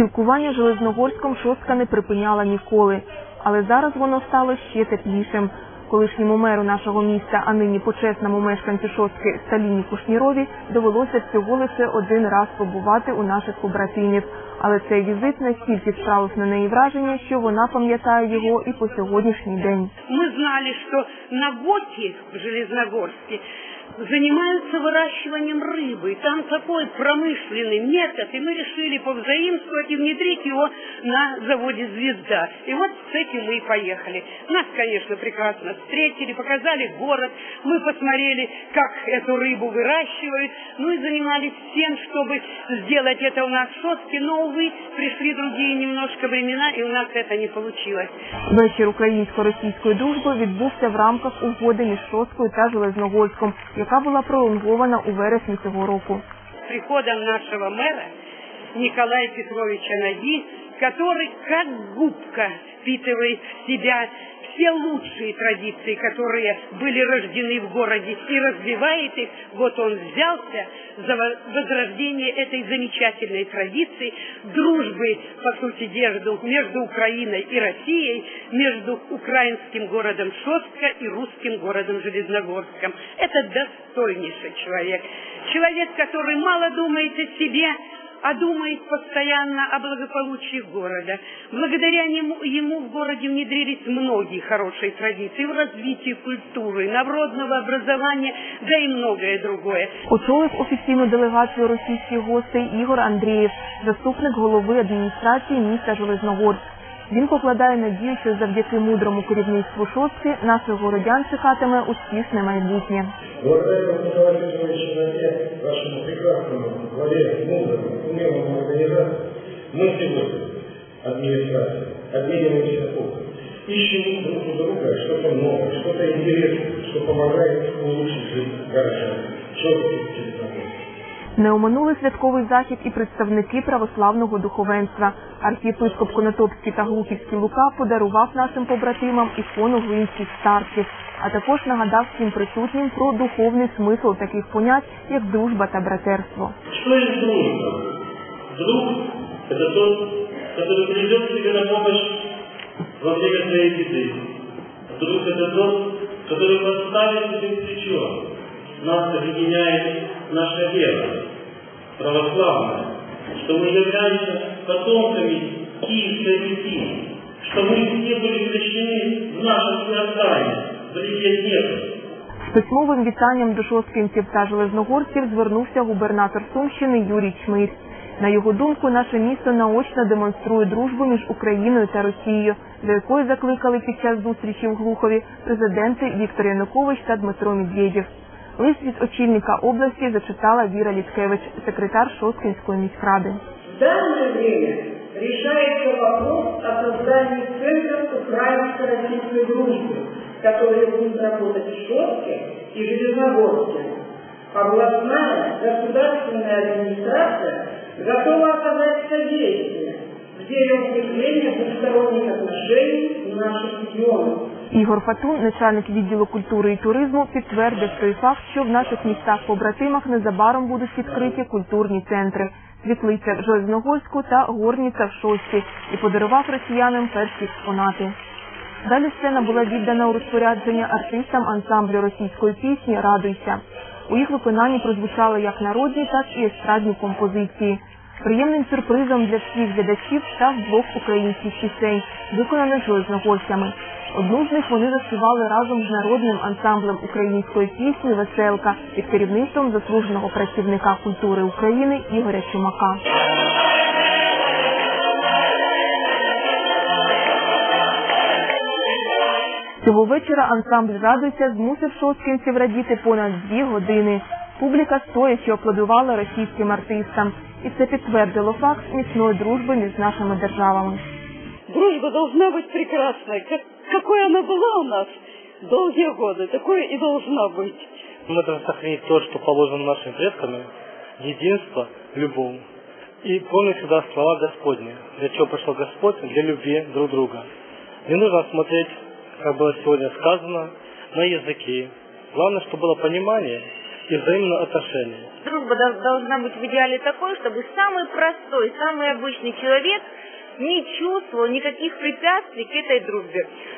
Спілкування Железногорськом шостка не припиняла ніколи, але зараз воно стало ще теплішим. Колишньому меру нашого міста, а нині почесному мешканцю шостки Сталіні Кушнірові довелося всього лише один раз побувати у наших побратимів. Але цей візит настільки справив на неї враження, що вона пам'ятає його і по сьогоднішній день. Мы знали, что на Гоке в Железногорске занимаются выращиванием рыбы. Там такой промышленный метод, и мы решили повзаимствовать и внедрить его на заводе «Звезда». И вот с этим мы и поехали. Нас, конечно, прекрасно встретили, показали город, мы посмотрели, как эту рыбу выращивают, ну и занимались всем, чтобы сделать это у нас в Шостке, но, увы, пришли другие немножко времена, и у нас это не получилось. Вечір українсько-російської дружби відбувся в рамках угоди між Шосткою та Железногорськом, яка була пролонгована у вересні цього року. С приходом нашего мэра Николая Петровича Наги, который как губка впитывает в себя все лучшие традиции, которые были рождены в городе, и развивает их, вот он взялся за во- возрождение этой замечательной традиции дружбы, по сути дела, между Украиной и Россией, между украинским городом Шостка и русским городом Железногорском. Это достойнейший человек. Человек, который мало думает о себе, а думает постоянно о благополучии города. Благодаря нему, ему в городе внедрились многие хорошие традиции в развитии культуры, народного образования, да и многое другое. Очолив офіційну делегацію російських гостей Ігор Андрієв, заступник голови адміністрації міста Железногорськ. Він покладає надію, що завдяки мудрому керівництву шостки наших городян чекатиме успішне майбутнє. Благодаря Петровичу Наде, вашему прекрасному главе, мудрому, умелому организации, мы сегодня, администрация, обмениваемся опытом. Ищем друг у друга что-то новое, что-то интересное, что помогает улучшить жизнь горожан. Четкий Железногорск. Не оминули святковий захід і представники православного духовенства. Архієпископ Конотопський та Глухівський Лука подарував нашим побратимам ікону глинських старців, а також нагадав всім присутнім про духовний смисл таких понять, як дружба та братерство. Что есть дружба? Друг – это тот, который придет тебе на помощь во время твоей беды. Друг – это тот, который подставит тебе плечо. Нас объединяет наша вера, православная, что мы являемся потомками Киевской Руси, что мы все были крещены в нашем мироздании, в реке Днепр. З письмовим вітанням до шосткинців та железногорців звернувся губернатор Сумщини Юрій Чмирь. На його думку, наше місто наочно демонструє дружбу між Україною та Росією, до якої закликали під час зустрічі в Глухові президенти Віктор Янукович та Дмитро Медведєв. Лист від очільника області зачитала Віра Літкевич, секретар Шосткинської міськради. В данное время решается вопрос о создании Центра украинско-российской дружбы, который будет работать в Шостке и Железногорске. Областная государственная администрация готова оказать содействие в деле укрепления двусторонних отношений в наших регионах. Ігор Фатун, начальник відділу культури і туризму, підтвердив той факт, що в наших містах-побратимах незабаром будуть відкриті культурні центри Світлиця в Железногорську та Горніця в Шості і подарував росіянам перші експонати. Далі сцена була віддана у розпорядження артистам ансамблю російської пісні Радуйся. У їх виконанні прозвучали як народні, так і естрадні композиції. Приємним сюрпризом для всіх глядачів став блок українських пісень, виконаних железногорцями. Одну з них вони заспівали разом з народним ансамблем української пісні Веселка під керівництвом заслуженого працівника культури України Ігоря Чумака. Цього вечора ансамбль радуйся змусив шосткинців радіти понад дві години. Публіка стоячи аплодувала російським артистам, і це підтвердило факт міцної дружби між нашими державами. Дружба должна быть прекрасной. Как, какой она была у нас долгие годы, такой и должна быть. Мы должны сохранить то, что положено нашими предками, единство, любовь. И помнить всегда слова Господни. Для чего пришел Господь? Для любви друг друга. Не нужно смотреть, как было сегодня сказано, на языки. Главное, чтобы было понимание и взаимного отношения. Дружба дол- должна быть в идеале такой, чтобы самый простой, самый обычный человек не чувствовал никаких препятствий к этой дружбе.